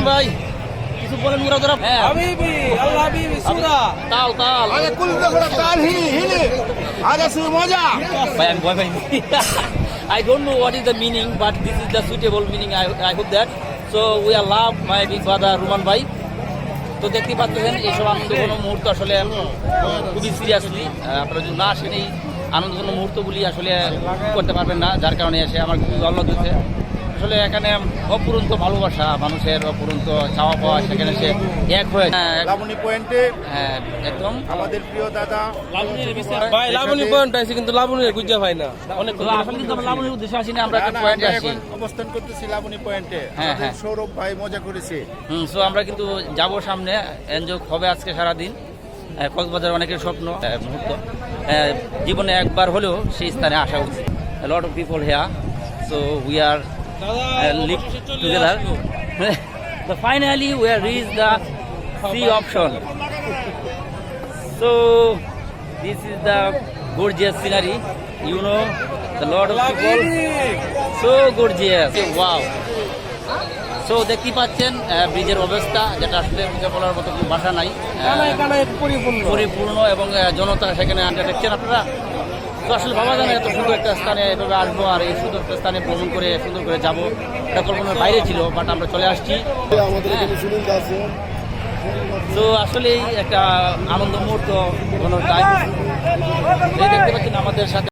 ইসলাম ভাই কিছু বলেন মুরা ধরা হ্যাঁ। হাবিবি আল্লাহ হাবিবি সুরা। তাল তাল আরে কুল দেখো তাল হিলি হিলি। আরে সু মজা। ভাই আমি ভয় পাই তো দেখতে পাচ্ছেন এইসব আনন্দঘন মুহূর্ত আসলে খুবই সিরিয়াসলি আপনারা যদি না আসেন এই আনন্দঘন মুহূর্তগুলি আসলে করতে পারবেন না যার কারণে এসে আমার খুবই ভালো দিচ্ছে আসলে এখানে অপুরন্ত ভালোবাসা মানুষের অপুরন্ত চাওয়া পাওয়া সেখানে সে এক হয়ে হ্যাঁ, লাবণী পয়েন্টে হ্যাঁ, একদম। আমাদের প্রিয় দাদা। ভাই লাবণী পয়েন্ট আছে কিন্তু লাবণী গুজা ভাই না। অনেক তো আসলে কিন্তু আমরা লাবণীর উদ্দেশ্যে আসি না আমরা একটা পয়েন্টে আসি। অবস্থান করতেছি লাবণী পয়েন্টে হ্যাঁ, আমাদের হ্যাঁ। সৌরভ ভাই মজা করেছে। হুম সো আমরা কিন্তু যাব সামনে। এনজয় হবে আজকে সারাদিন। আহ, কক্সবাজার অনেকের স্বপ্ন আহ, মুহূর্ত। জীবনে একবার হলেও সেই স্থানে আসা উচিত। Lot of people here so we are live together তো finally we are reach the sea option so this is the gorgeous scenery. You know the lot of people so gorgeous. Wow. So দেখতেই পাচ্ছেন ব্রিজের অবস্থা যেটা আসলে বলার মতো কোনো ভাষা নাই কানায় পরিপূর্ণ। এবং জনতা সেখানে দেখছেন আপনারা তো আসলে ভাবা যায় না এত সুন্দর একটা স্থানে এভাবে আসব আর এই সুন্দর একটা স্থানে ভ্রমণ করে সুন্দর করে যাব। এটা কল্পনার বাইরে ছিল বাট আমরা চলে আসছি। তো আসলেই একটা আনন্দ মুহূর্ত কোনো টাইম দেখতে পাচ্ছেন আমাদের সাথে